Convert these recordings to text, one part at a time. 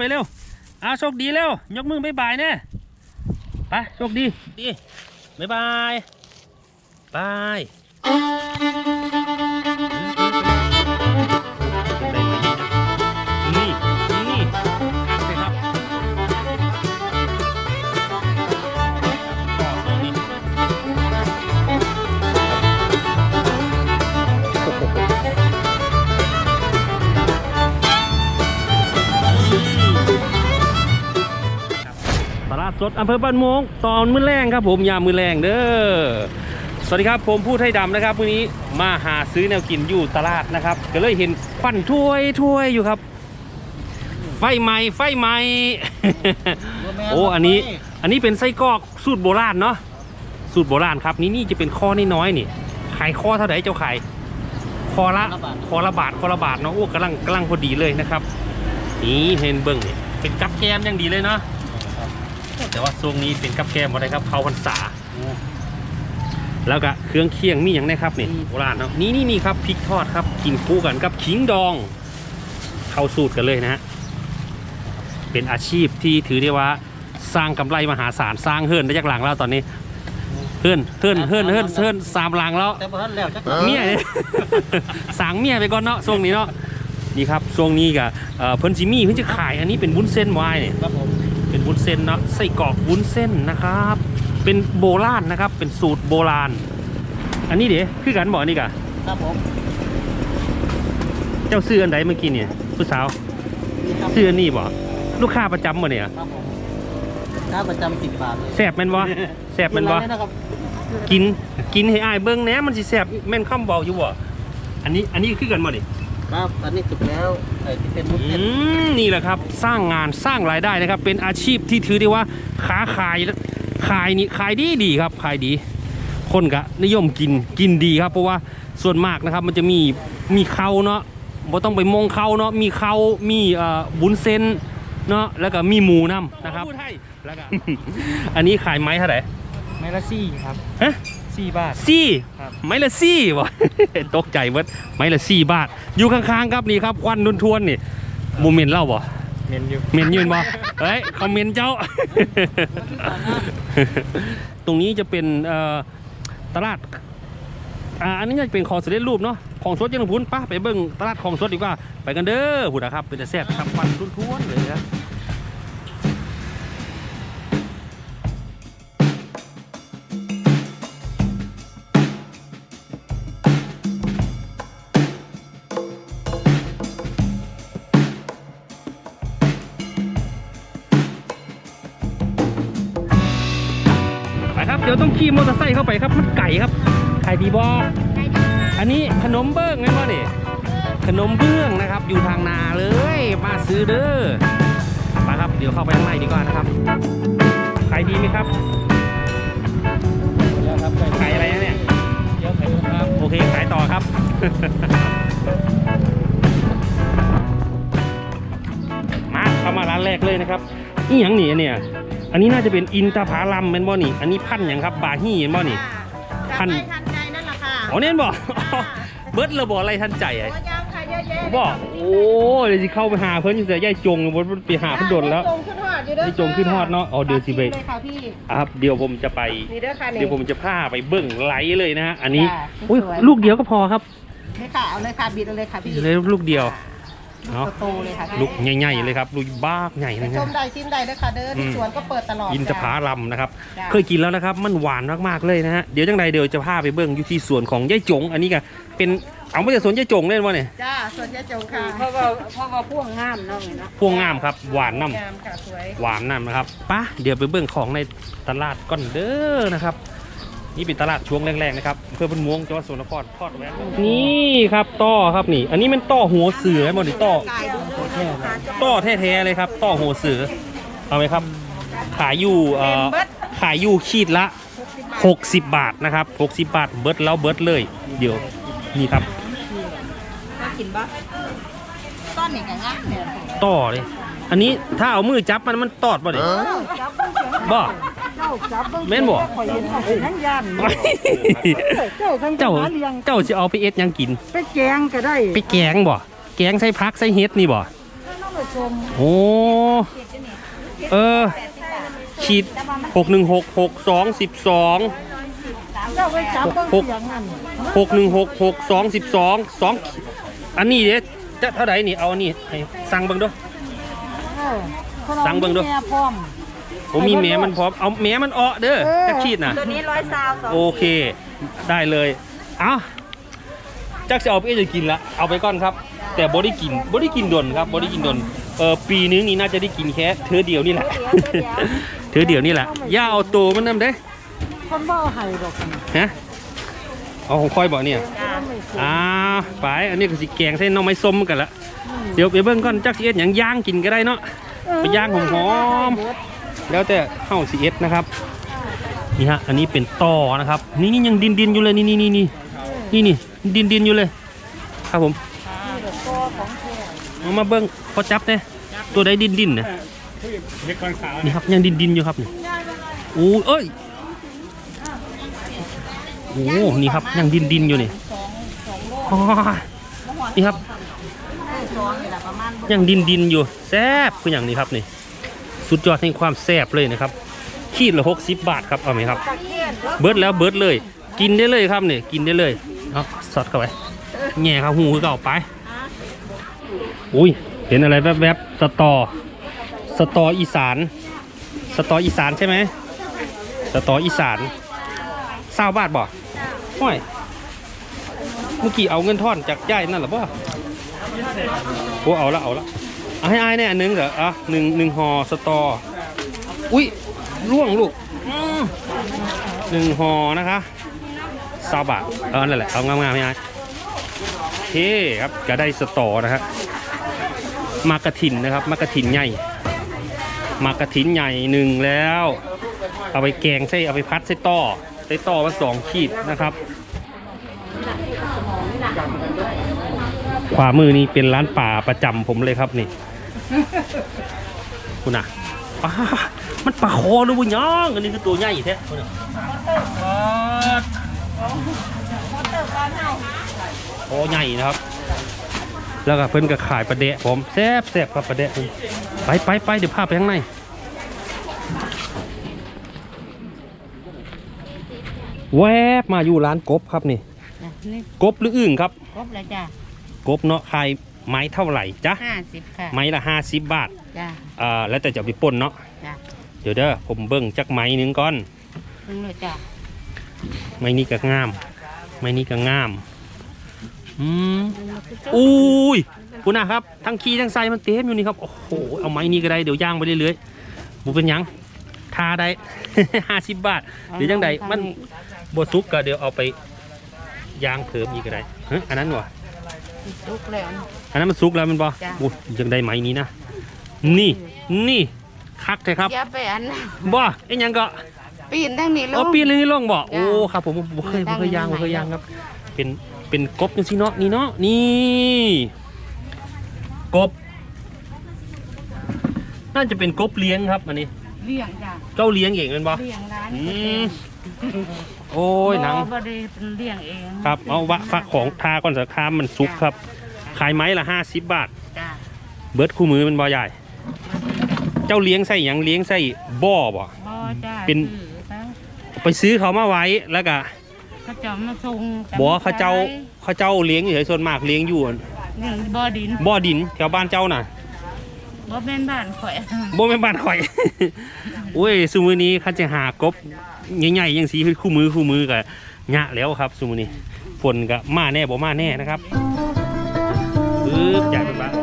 ไปเร็วอาโชคดีเร็วยกมือบ๊ายบายเนี่ยไปโชคดีดีบ๊ายบายบาย สดอำเภอบ้านม่วงตอนมื้อแรงครับผมยามมื้อแรงเด้อสวัสดีครับผมผู้ไทยดำนะครับวันนี้มาหาซื้อแนวกินอยู่ตลาดนะครับ ก็เลยเห็นควันถ้วยถ้วยอยู่ครับ ไฟไหม้ไฟไหม้โอ้อันนี้อันนี้เป็นไส้กรอกสูตรโบราณเนาะสูตรโบราณครับนี่นี่จะเป็นข้อน้อยๆนี่ขายข้อเท่าไหร่เจ้าขายคอละคอละบาทคอละบาทเนาะโอ้กำลังกำลังพอดีเลยนะครับ นี่เห็นเบิ้งนี่เป็นกับแกมอย่างดีเลยเนาะ แต่ว่าช่วงนี้เป็นกับแกมอะไรครับเขาพรรษา แล้วก็เครื่องเคียงมีอย่างไรครับนี่โบราณเนาะนี่นี่นี่ครับพริกทอดครับกินคู่กันกับขิงดอง เข้าสูตรกันเลยนะฮะเป็นอาชีพที่ถือได้ว่าสร้างกำไรมหาศาลสร้างเฮิร์นได้จากหลังแล้วตอนนี้เฮิร์นเฮิร์นเฮิร์นเฮิร์นเฮิร์นสามหลังแล้วแต่บ่ทันแล้วจักเมียเนี่ยสางเมียไปก่อนเนาะช่วงนี้เนาะนี่ครับช่วงนี้กับเพิ่นจิมี่เพิ่นจะขายอันนี้เป็นวุ้นเส้นไวายเนี่ยครับผม เป็นวุ้นเส้นเนาะไส้กรอกวุ้นเส้นนะครับ เป็นโบราณนะครับ เป็นสูตรโบราณ อันนี้เดี๋ยวคือกันบอกนี่กะครับผมเจ้าซื้ออันใดเมื่อกี้เนี่ยผู้สาวนี่ครับซื้ออันนี้บ่ลูกค้าประจำบ่เนี่ยครับผมค่าประจำสิบบาทเลยแซ่บแม่นบ่แซ่บแม่นบ่ร้านะครับกินกินให้อายเบิ่งแหน่มันสิแซ่บแม่นคำเบาอยู่บ่อันนี้อันนี้คือกันบ่นี่ครับอันนี้สุกแล้วไอ้ ที่เป็นมุกอืเส้นมนี่แหละครับสร้างงานสร้างรายได้นะครับ เป็นอาชีพที่ถือได้ว่าค้าขายขายนี่ขายดีดีครับขายดี คนก็นิยมกินกินดีครับเพราะว่าส่วนมากนะครับมันจะมีมีเขาเนาะบ่ต้องไปมองเขาเนาะมีเขามีเอ่อบุญเส้นเนาะแล้วก็มีหมูน้ำนะครับ แล้วก็ อันนี้ขายไม้เท่าไหร่ ไมละซี่ครับฮะ สี่บาท ซี่ครับ ไม้ละซี่วะ ตกใจเบิดไม้ละซี่บาท อยู่ข้างๆครับนี่ครับควันทวนๆนี่โมเมนต์เล่าบ่ เมนอยู่เมนยืนบ่เฮ้ย คอมเมนต์เจ้า ตรงนี้จะเป็นเอ่อตลาดอ่าอันนี้จะเป็นของสำเร็จรูปเนาะ ของสดยังพุ้นป้าไปเบิ่งตลาดของสดดีกว่า ไปกันเด้อพูดนะครับ เป็นแต่แซ่บครับควันทวนๆเลยครั ขี่มอเตอร์ไซค์เข้าไปครับมันไก่ครับขายดีบ่อันนี้ขนมเบิ้งไงบ่นี่ขนมเบื้องนะครับ อยู่ทางนาเลย มาซื้อเด้อไปครับเดี๋ยวเข้าไปข้างในดีกว่านะครับขายดีไหมครับแล้วครับขายอะไรนะเนี่ยเดี๋ยวไข่ลูกครับโอเคขายต่อครับมาเข้ามาร้านแรกเลยนะครับนี่หยังหนีเนี่ย อันนี้น่าจะเป็นอินทผาลัมเป็นบ่นี่ อันนี้พันธุ์หยังครับบาฮีเป็นบ่นี่พัทันนทันใจนั่นแหละค่ะอ๋อเนี่ยบอกเบิร์ดระบอกอะไรท่านใจไอ้ตัวยาวค่ะเยอะแยะบอกโอ้เดี๋ยวสิเข้าไปหาเพิ่นอยู่แต่ย่ายจงบนไปหาเพิ่นโดนแล้วจงขึ้นฮอดอยู่เด้อได้จงขึ้นฮอดเนาะอ๋อเดี๋ยวสิไป เลยค่ะพี่อะครับเดี๋ยวผมจะไป นี่เด้อค่ะนี่ เดี๋ยวผมจะพาไปเบิ่งไหลเลยนะฮะอันนี้ค่ะอุ้ยสวย ลูกเดียวก็พอครับ นี่ค่ะเอาเลยค่ะบิดเอาเลยค่ะพี่เลยลูกเดียว ลูเนาะกโตๆเลยค่ะลูกใหญ่ๆเลยครับลูกบ้ากใหญ่ไปนะชฮะมได้ชิมได้เด้อค่ะเด้อที่อืม สวนก็เปิดตลอดอินทผาจ้ะลัมนะครับ จ้ะเคยกินแล้วนะครับ มันหวานมากๆเลยนะฮะเดี๋ยวจังใดเดี๋ยวจะพาไปเบิ่งอยู่ที่สวนของยายจง อันนี้ก็เป็นเอามาจากสวนยายจงเล่นวะเนี่ยจ้าสวนยายจงค่ะเพราะว่าเพราะว่าพ่วงงามเนาะเนาะพวงงามครับหวานน้ำ งามค่ะสวย หวานน้ำนะครับปะเดี๋ยวไปเบิ่งของในตลาดก่อนเด้อนะครับ นี่เป็นตลาดช่วงแรกๆนะครับอำเพื่อเป็นม่วงจังหวัดสกลนครทอดแวะนี่ครับต่อครับนี่ อันนี้มันต่อหัวเสือหมดนี่ต่อไก่ดูแค่นะต่อแท้ๆเลยครับต่อหัวเสือเอาไหมครับ ขายอยู่เอ่อขายอยู่ขีดละ 60 บาทนะครับ 60 บาทเบิร์ดแล้วเบิร์ดเลย เดี๋ยวนี่ครับมากินบ่ต้นนี่ก็งามเนี่ยต่อเลย อันนี้ถ้าเอามือจับมันมันตอดป่ะเนี่ยจับ เบิ่งเสียงบ่เจ้าจับเบิ่งแม่นบ่ ข่อยเห็นเขาเป็นทั้งยันเจ้าทั้งเจ้าหเลี้ยงเจ้าจะเอาไปเอ็ดหยังกิน ไปแกงก็ได้ไปแกงบ่ แกงใส่พักใส่เฮ็ดนี่บ่น้องไปชมโอ้ เออ ขีดหกหนึ่งหกหกสองสิบสอง เจ้าไปจับเบิ่งหกเสียงนั่นหกหนึ่งหกหกสองสิบสองสองอันนี้เด้จะเท่าไหร่นี่เอาอันนี้ให้สั่งเบิ่งเด้วย เออคนอาสั่งเบิ่งดูแม่พร้อม ผมมีแหม้มันพร้อม เอาแหม้มันเออเด้อเออจะขีดนะตัวนี้ร้อยซาวสองโอเค ได้เลย เอาจักจะเอาไปจะกินละ เอาไปก่อนครับ แต่บ่ได้กินบ่ได้กินดนครับบ่ได้กินดนเออปีนึงนี่น่าจะได้กินแค่เธอเดียวนี่แหละ เธอเดียวนี่แหละ ย่าเอาโตมันนำเด้คนบ่เอาให้ดอกฮะเอาของคอยบ่เนี่ยจ้าอ้าวไปอันนี้ก็สิแกงใส่หน้องไม้ส้มกันละ เดี๋ยวไปเบิ่งก่อนจักสิเอ็ดหยังย่างกินก็ได้เนาะไปย่างหอมๆ แล้วแต่เข้าสิเอ็ดนะครับนี่ฮะอันนี้เป็นต่อนะครับ นี่นี่ยังดินดินๆอยู่เลยนี่นี่นี่นี่นี่นี่ดินดินๆอยู่เลย ครับผมเอามาเบิ้งพอจับเนี่ยตัวใดดินดินๆเนี่ยนี่ครับยังดินดินๆอยู่ครับนี่โอ้เอ้ยโอ้นี่ครับยังดินดินๆอยู่นี่โอ้ยนี่ครับสองนี่แหละประมาณยังดินดินๆอยู่แซ่บคืออย่างนี้ครับนี่ สุดยอดแห่งความแซ่บเลยนะครับ ขีดละหกสิบบาทครับเอาไหมครับ เบิร์ดแล้วเบิร์ดเลย กินได้เลยครับเนี่ยกินได้เลยเอาสอดเข้าไปแง่ครับหูคือเก่าไปอุ้ยเห็นอะไรแวบๆสตอ สตออีสาน สตออีสานใช่ไหมสตออีสานเศร้าบาทบ่ห้อยเมื่อกี้เอาเงินทอนจากย่ายนั่นหรอบ่โอ้เอาละเอาละ เอาให้อายเนี่ยอันหนึงเหรออะหนึ่งหนึ่งห่อสตอ อุ้ยร่วงลูกหนึ่งห่อนะคะซาบะเออนั่นแหละเอางามๆให้อายโอเคครับก็ได้สตอนะฮะมากระถินนะครับ มากระถินใหญ่ มากระถินใหญ่หนึ่งแล้ว เอาไปแกงใส่เอาไปพัดใส่ต่อใส่ต่อมาสองขีดนะครับขวามือนี้เป็นร้านป่าประจำผมเลยครับนี่ คุณอะปลามันปลาคอหรือบุญย่องอันนี้คือตัวใหญ่แท้คุณอะคอใหญ่นะครับ แล้วก็เพิ่นก็ขายปลาแดะผมแซ่บแซ่บครับปลาแดะผมไปไปไปเดี๋ยวพาไปข้างในแวบมาอยู่ร้านกบครับนี่นี่กบหรืออึ่งครับครบแล้วจ้ากบเนาะขาย ไม้เท่าไหร่จ๊ะห้าสิบค่ะไม้ละห้าสิบบาทจ้าอ่าแล้วแต่จะเอาไปป่นเนาะจ้าเดี๋ยวเด้อผมเบิ่งจักไม้หนึงก่อน เพิ่งเลยจ้าไม้นี้ก็งาม ไม้นี้ก็งาม อืมอุ้ยคุณนะครับ ทั้งขี้ทั้งไส้มันเต็มอยู่นี่ครับ โอ้โห เอาไม้นี้ก็ได้ เดี๋ยวย่างไปเรื่อยๆบุเป็นหยังทาได้ ห้าสิบบาท หรือยังไงมัน บดซุกก็เดี๋ยวเอาไปย่างเพิ่มอีกก็ได้เฮ้ยอันนั้นวะลุกแล้ว อันนั้นมันซุกแล้วมันบ่จ้ะอุ้ยยังได้ไม้นี้นะ นี่ นี่คักเลยครับอย่าไปอันบ่ไอ้หยังก็ปีนทั้งนี้ลูอ๋อกปีนเลยนี่ลงบ่จ้ะโอ้ ครับผมบ่เคยบ่เคยย่างตั้บ่งเคยใหม่ย่างครับ เป็น เป็นกบจังซี่เนาะ นี่เนาะ นี่ กบ น่าจะเป็นกบเลี้ยงครับอันนี้ เลี้ยงจ้าเจ้าเลี้ยงเองแมันบ่เลี้ยงร้านอืม โอ้ยหนัง บ่ได้เป็นเลี้ยงเองครับ เอาวะฝากของทาก่อนสักคามมันสุกครับ ขายไม้ละ50บาท จ้าเบิดคู่มือมันบ่ใหญ่ เจ้าเลี้ยงใส่หยังเลี้ยงใส่บ่อบ่ บ่จ้าเป็น ซื้อเขาไปซื้อเขามาไว้แล้วก็เขาจะมาส่งบ่เขาเจ้าเขาเจ้าเลี้ยงอยู่เฉยๆส่วนมากเลี้ยงอยู่เลี้ยงบ่อดินบ่อดินแถวบ้านเจ้าน่ะบ่แม่นบ้านข่อยบ่แม่นบ้านข่อย โอ้ยซุมื้อนี้คันจะหากบใหญ่ๆจังซี่คือคู่มือคู่มือก็ยะแล้วครับซุมื้อนี้ฝนก็มาแน่บ่มาแน่นะครับ ปึ๊บอยากเป็นบ้าน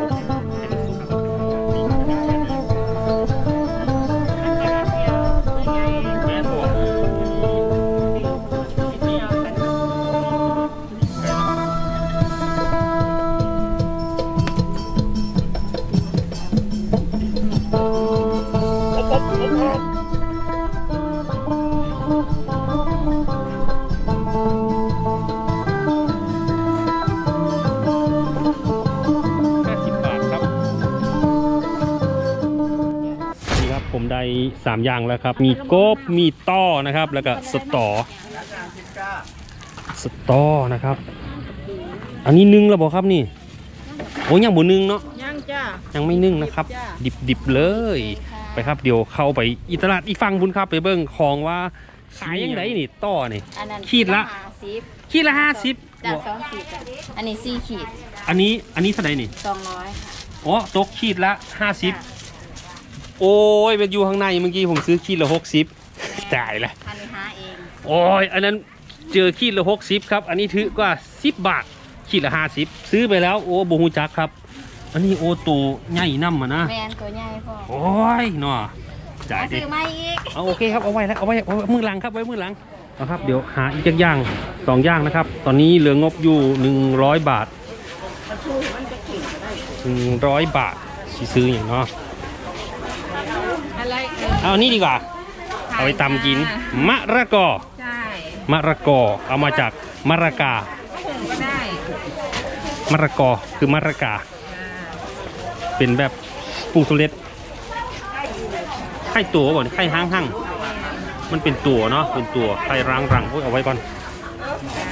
ผมได้สามอย่างแล้วครับ มีกบมีต้อนะครับ แล้วก็สตอสตอนะครับ อันนี้นึ่งแล้วบอกครับนี่โอ้ยังบ่นึ่งเนาะยังจ้ายังไม่นึ่งนะครับ ดิบดิบๆเลยไปไปครับเดี๋ยวเข้าไปอีตลาดอีฟังบุญครับ ไปเบิ่งของว่าขายยังไงนี่ต่อนี่อันนั้นขีดละห้าสิบขีดละห้าสิบจ้ะสองขีดจ้ะอันนี้สี่ขีด อันนี้อันนี้เท่าไหร่นี่สองร้อยค่ะอ๋อตกขีดละห้าสิบ โอ้ยเป็นอยู่ข้างในเมื่อกี้ผมซื้อขีดละหกสิบจ่ายละอันนี้หาเองโอ้ยอันนั้นเจอขีดละหกสิบครับ อันนี้ถือกว่าสิบบาทขีดละห้าสิบซื้อไปแล้วโอ้บูฮูจักครับ อันนี้โอตูใหญ่น้ำมานะแมนตัวใหญ่พ่อโอ้ยเนาะจ่ายมาดิซื้อมาอีกเอาโอเคครับเอาไว้แล้วเอาไว้เอาไว้มือหลังครับไว้มือหลังเอาครับเดี๋ยวหาอีกอย่างสองอย่างนะครับ ตอนนี้เหลืองบอยู่หนึ่งร้อยบาทหนึ่งร้อยบาทสิซื้ออย่างเนาะอะไร เอาอันนี้ดีกว่า เอาไปตำกิน มะระกอ ใช่มะระกอ เอามาจากมะระกาถุงก็ได้มะระกอคือมะระกา เป็นแบบปรุงสำเร็จไข่ตัวก่อนไข่ห้างห้างๆมันเป็นตัวเนาะเป็นตัวไข่รังรังโอ้ยเอาไว้ก่อน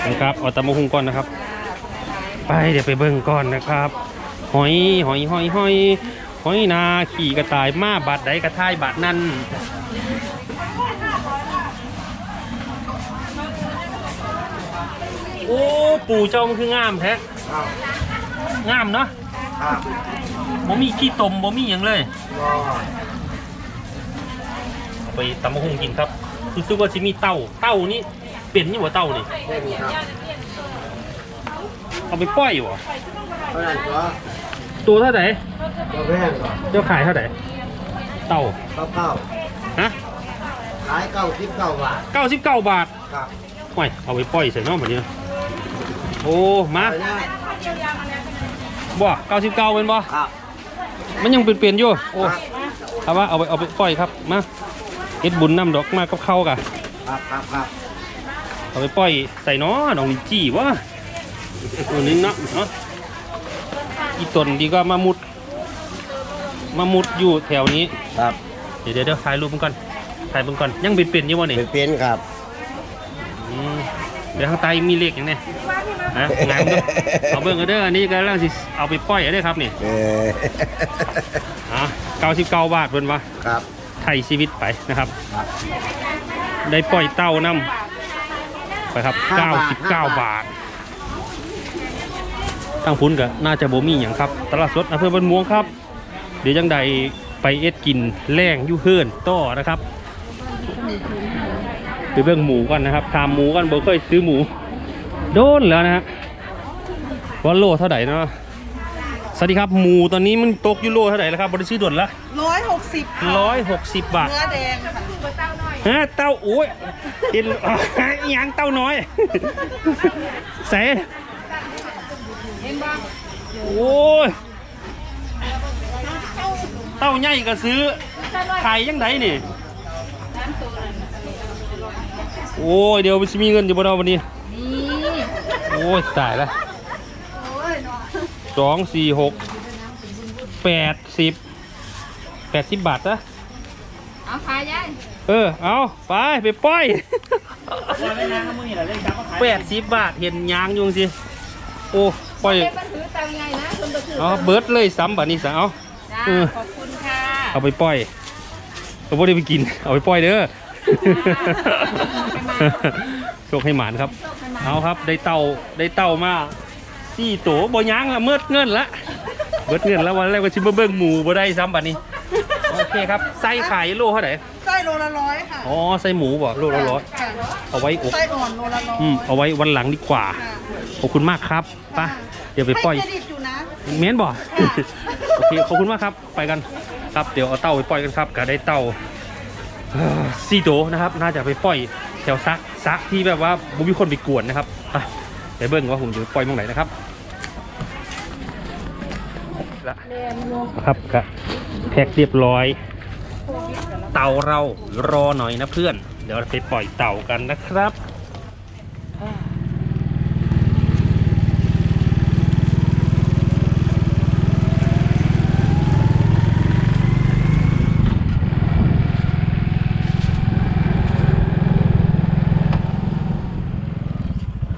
นะครับเอาตะมะฮุงก่อนนะครับ ไปเดี๋ยวไปเบิ่งก่อนนะครับ หอยหอยหอยหอย หอยนาขี่กระต่ายมาบาดใดกระท่ายบาดนั่นโอ้ปู่เจ้ามันคืองามแท้งามเนาะครับบ่มีขี้ตมบ่มีหยังเลยเอาไปตำมะฮุงกินครับรู้สึกว่าสิมีเต้าเต้านี่เป็นนี่บ่เต้านี่ได้ดีครับเอาไปปล่อยบ่เพราะนั้นก็ ตัวเท่าไหร่ตัวแพงก่อนเจ้าขายเท่าไหร่เต้าเก้าเก้าฮะขายเก้าสิบเก้าบาท99บาทครับโอ้ยเอาไปปล่อยใส่น้องแบบนี้นะโอ้มาไปนะบ่99เป็นบ่ครับมันยังเป็นๆอยู่โอ้ครับเอาว่าเอาไปเอาไปปล่อยครับมาเฮ็ดบุญนำดอกมากับเข้าวกะครับครับครับเอาไปปล่อยใส่น้อน้องลินจี้วะตัวนึงเนาะเนาะ อีตนดีก็มามุด มามุดอยู่แถวนี้ ครับเดี๋ยวเดี๋ยวเดี๋ยวถ่ายรูปมันก่อนถ่ายมันก่อนยังเป็นๆอยู่วะนี่เป็นเป็นครับ อืมเดี๋ยวข้างใต้มีเลขอย่างเนี้ยฮะงามเด้อเอาเบิ่งกันเด้ออันนี้ก็ล่างสิเอาไปปล่อยเอาเด้อครับนี่เอออะ99บาทเพิ่นวะครับ ไทยชีวิตไปนะครับ ครับ ได้ปล่อยเต้านํไปครับ99 บาททา งพุ้นก็น่าจะบ่มีอย่างครับ ตลาดสดอำเภอบ้านม่วงครับ เดี๋ยวจังใดไปเอ็ดกินแรงอยู่เฮือนต่อนะครับไปเบิ่งหมูก่อนนะครับทามหมูกันบ่เคยซื้อหมู โดนแล้วนะฮะว่าโลเท่าไหร่เนาะสวัสดีครับหมูตอนนี้มันตกอยู่โลเท่าไหร่แล้วครับบริษัทด่วนละร้อยหกสิบร้อยหกสิบบาทเนื้อแดงค่ะฮะเต้าโอ้ยเห็นอ๋ออิหยังเต้าน้อยใส่ โอ้ย เต้าใหญ่ก็ซื้อขายยังไงนี่ โอ้ย เดี๋ยวมันจะมีเงินอยู่บนเราวันนี้นี่โอ้ยตายแล้วสองสี่หกแปดสิบแปดสิบบาทนะเอาขายยัยเออ เอาไปไปปล่อยแปดสิบบาทเห็นยางอยู่สิ โอ้ ปล่อยเก็บมันถือตังไงนะคุณไปถือเอาเบิร์ดเลยซ้ำบัดนี้สเอาจ้าเออขอบคุณค่ะเอาไปปล่อยเราไม่ได้ไปกิน เอาไปปล่อยเด้อโชคให้หมานครับ เอาครับได้เต่าได้เต่ามาสี่ตัวบ่ยางละเมิดเงินละเมิดเงินแล้ววันแรกก็ชิมเบิ้งหมูบ่ได้ซ้ำบัดนี้โอเคครับไส้ขายโลเท่าไหร่ไส้โลละร้อยค่ะอ๋อไส้หมูบ่โลละร้อยค่ะเอาไว้อกไส้อ่อนโลละร้อยอืมเอาไว้วันหลังดีกว่าค่ะ ขอบคุณมากครับไป่ะเดี๋ยวไปปล่อย ให้เครดิตอยู่นะ เม้นบอก โอเค ขอบคุณมากครับ ไปกัน ครับ เดี๋ยวเอาเต่าไปปล่อยกันครับก็ได้เต่าเอ่อสี่โตวนะครับ น่าจะไปปล่อยแถวซักซักที่แบบว่าบุมีคนไปกวนนะครับอะเดี๋ยวเบิ้งว่าผมจะไปปล่อยตรงไหนนะครับละครับก็แพ็คเรียบร้อย เต่าเรารอหน่อยนะเพื่อน เดี๋ยวเราไปปล่อยเต่ากันนะครับ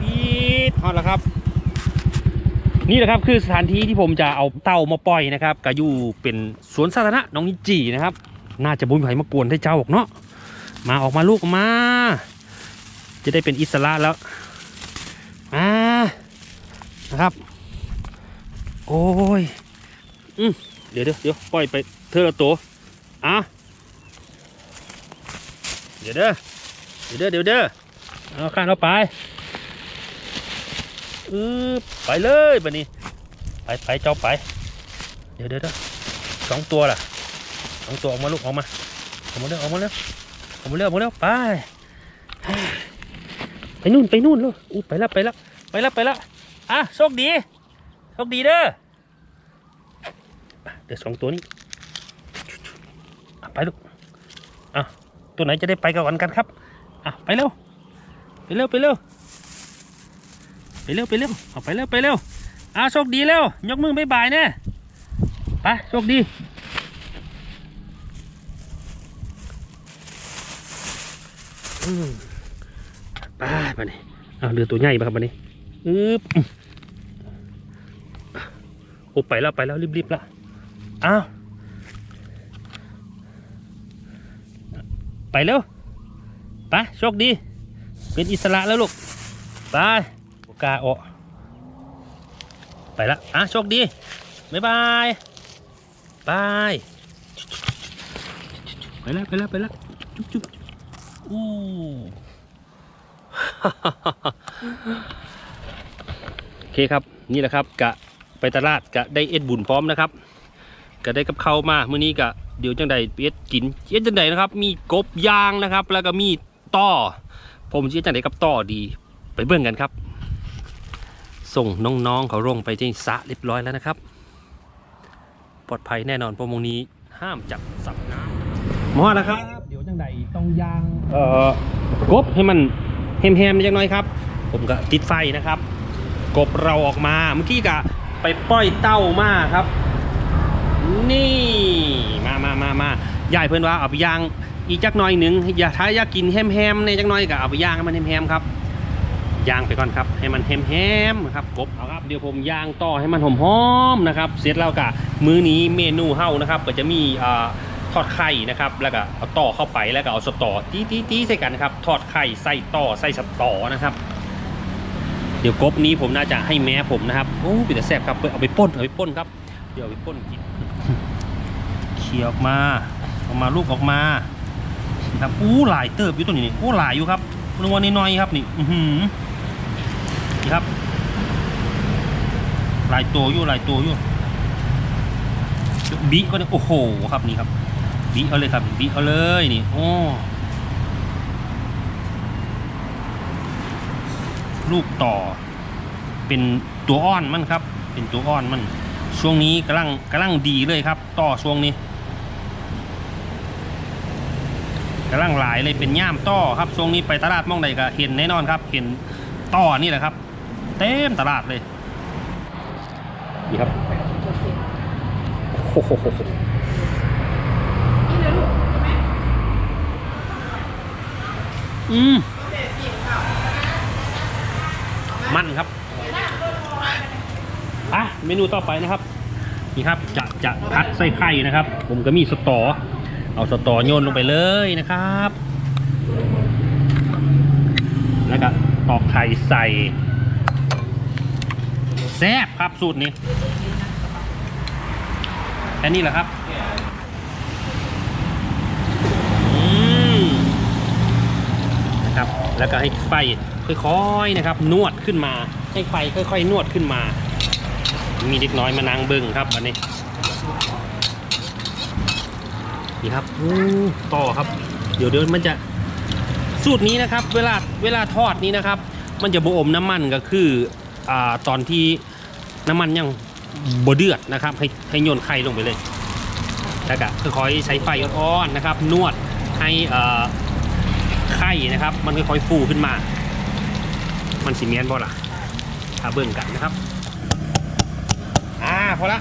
ปี ดฮอดแล้วครับ นี่แหละครับคือสถานที่ที่ผมจะเอาเต่ามาปล่อยนะครับก็อยู่เป็นสวนสาธารณะน้องนิจีนะครับ น่าจะบุญไผ่มากวนได้เจ้าออกเนาะมาออกมาลูกออกมา จะได้เป็นอิสระแล้วมานะครับ โอ้ยอืมเดี๋ยวเดี๋ยวเดี๋ยวปล่อยไปเธอละตัวอะเดี๋ยวเด้อเดี๋ยวเด้อเดี๋ยวเด้อเอาข้างเราไป อือไปเลยบันนี้ ไปไปเจ้าไป เดี๋ยวเดี๋ยวสองตัวล่ะสองตัวออกมาลูกออกมาออกมาเร็วออกมาเร็วออกมาเร็วออกมาเร็วไปไปนู่นไปนู่นลูกอู้ไปแล้วไปแล้วไปแล้วไปแล้วอะโชคดีโชคดีเด้อเดี๋ยวสองตัวนี้ไปลูกอะตัวไหนจะได้ไปก่อนกันครับอะไปเร็วไปเร็วไปเร็ว ไปเร็วไปเร็วเอาไปเร็วไปเร็วอ่าโชคดีแล้วยกมือบายบายแน่ไปโชคดีอืมไปมานี่เอาเรือตัวใหญ่มาครับมานี่อึ๊บโอ้ไปแล้วไปแล้วรีบๆแล้วอ้าวไปเร็วไปโชคดี เป็นอิสระแล้วลูกไป กาออไปละอะโชคดี บ๊ายบายบายไปแล้วไปแล้วไปแล้วจุ๊บจุ๊บอู้โอเคครับนี่แหละครับกะไปตลาดกะได้เอ็ดบุญพร้อมนะครับกะได้กับเขามาเมื่อนี้กะเดี๋ยวจังใดเอ็ดกินเอ็ดจังใดนะครับ มีกบยางนะครับ แล้วก็มีต่อผมจะเอ็ดจังใดกับต่อดี ไปเบิ่งกันครับ ส่งน้องๆเขาลงไปที่สระเรียบร้อยแล้วนะครับ ปลอดภัยแน่นอนเพราะวงนี้ห้ามจับสับน้ำมอนะครับ เดี๋ยวจังใดต้องยาง เอ่อกบให้มันแฮมๆจังหน่อยครับ ผมก็ติดไฟนะครับ กบเราออกมาเมื่อกี้กะไปปล่อยเต้ามาครับ นี่มามามามาใหญ่เพื่อนว่าเอาไปย่างอีกจักหน่อยหนึ่งอย่าถ้าอยากกินแฮมๆในจักหน่อยก็เอาไปย่างให้มันแฮมๆครับ ย่างไปก่อนครับ ให้มันแฮมๆนะครับกบเอาครับเดี๋ยวผมย่างต่อให้มันหอมๆนะครับ เสร็จแล้วก็มื้อนี้เมนูเฮานะครับก็จะมีอ่าทอดไข่นะครับ แล้วก็เอาต่อเข้าไปแล้วก็เอาสตอตีตีตีใส่กันครับ ทอดไข่ใส่ต่อใส่สตอนะครับ เดี๋ยวกบนี้ผมน่าจะให้แม้ผมนะครับโอ้เป็นแต่แซ่บครับเอาไปป้นเอาไปป้นครับ เดี๋ยวเอาไปป้นกินเขี่ยออกมาออกมาลูกออกมานะครับอู้หลายเติบอยู่ตัวนี้นี่อู้หลายอยู่ครับนวลน้อยครับนี่ อือหือนี่ครับห ลายตัวอยู่หลายตัวอยู่บิก็เนี่ยโอ้โหครับนี่ครับบิเอาเลยครับบิเอาเลยนี่โอ้ลูกต่อ เป็นตัวอ้อนมันครับ เป็นตัวอ้อนมัน ช่วงนี้กำลังกำลังดีเลยครับ ต่อช่วงนี้กำลังหลายเลยเป็นย่ามต่อครับช่วงนี้ไปตลาดมองใดก็เห็นแน่นอนครับ เห็นต่อนี่แหละครับ เต็มตลาดเลย นี่ครับโอ้โหอืมมันครับอะเมนูต่อไปนะครับ นี่ครับจะจะพัดไส้ไข่นะครับ ผมก็มีสตอ เอาสตอโยนลงไปเลยนะครับ แล้วก็ตอกไข่ใส่ แซ่บครับสูตรนี้แค่นี้แหละครับนะครับ แล้วก็ให้ไฟค่อยๆนะครับ นวดขึ้นมา ให้ไฟค่อย ๆ นวดขึ้นมา มีเด็กน้อยมานางเบิ้งครับอันนี้นี่ครับอู้ต่อครับ เดี๋ยวเดี๋ยวมันจะสูตรนี้นะครับ เวลาเวลาทอดนี้นะครับ มันจะบอมน้ำมันก็คือ อ่าตอนที่น้ำมันยังบเดือดนะครับ ให้ให้โยนไข่ลงไปเลยแล้วก็ค่อยๆใช้ไฟอ่อนๆนะครับ นวดให้อ่าไข่นะครับ มันค่อยๆฟูขึ้นมา มันสีเมียนบ่ล่ะถ้าเบิ่งกันนะครับอ่าพอละ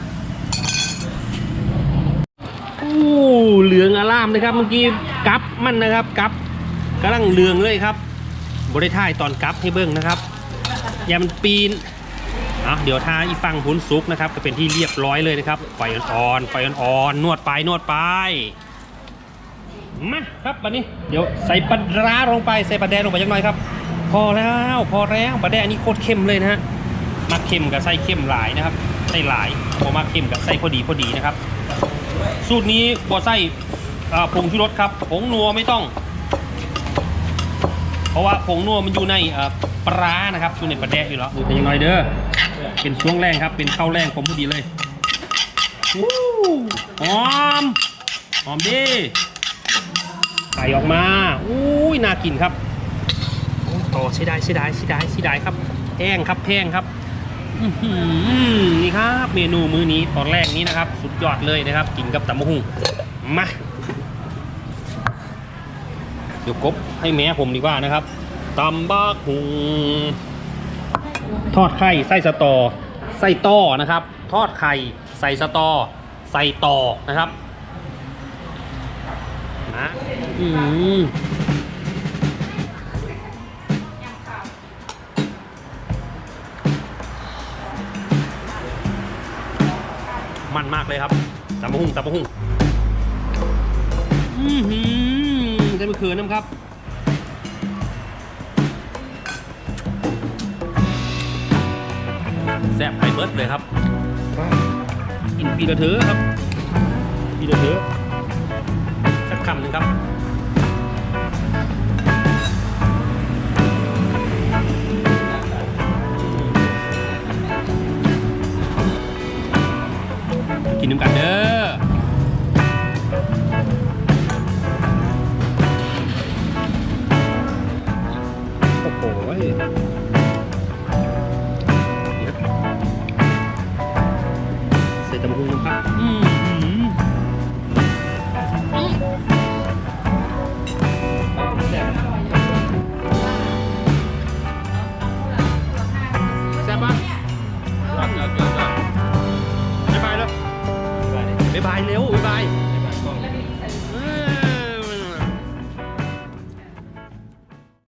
โอ้เหลืองอารามเลยครับเมื่อกี้กับมันนะครับกับกำลังเหลืองเลยครับบริท่ายตอนกับให้เบิ้งนะครับ อย่ามันปีนอะเดี๋ยวทาอีฟังพุนซุกนะครับ ก็เป็นที่เรียบร้อยเลยนะครับไฟอ่อนๆไฟอ่อนๆนวดไปนวดไปมาครับวันนี้เดี๋ยวใส่ปลาร้าลงไปใส่ปลาแดงลงไปจังหน่อยครับ พอแล้วพอแล้วปลาแดงอันนี้โคตรเค็มเลยนะฮะมักเค็มกับไส้เค็มหลายนะครับไส้หลายพอมักเค็มกับไส้พอดีพอดีนะครับ สูตรนี้บ่ใส่อ่าผงชูรสครับผงนัวไม่ต้อง ราะว่าผงนัวมันอยู่ในปลานะครับอยู่ในปลาแดกอยู่แล้วดูแต่ยังน้อยเด้อเป็นช่วงแรงครับ เป็นข้าวแรงผมพอดีเลยหอมหอมดีไก่ออกมาอุ้ยน่ากินครับโต่อใช้ได้ใช้ได้ใช้ได้ใช้ได้ครับแห้งครับแห้งครับนี่ครับ เมนูมื้อนี้ตอนแรกนี้นะครับ สุดยอดเลยนะครับ กินกับตำมะฮุ่งมา ดี๋ยวกบให้แม่ผมดีกว่านะครับตำบักหุงทอดไข่ไส้สตอไส้ต่อนะครับ ทอดไข่ใส่สตอ ใส่ต่อนะครับนะอืมมันมากเลยครับตำบักหุงตำบักหุงอืม เขือน้ำครับแซ่บไปเบิร์ดเลยครับกินปีละเถอะครับปีละเถอะสักคำหนึ่งครับกินน้ำกันเด้อ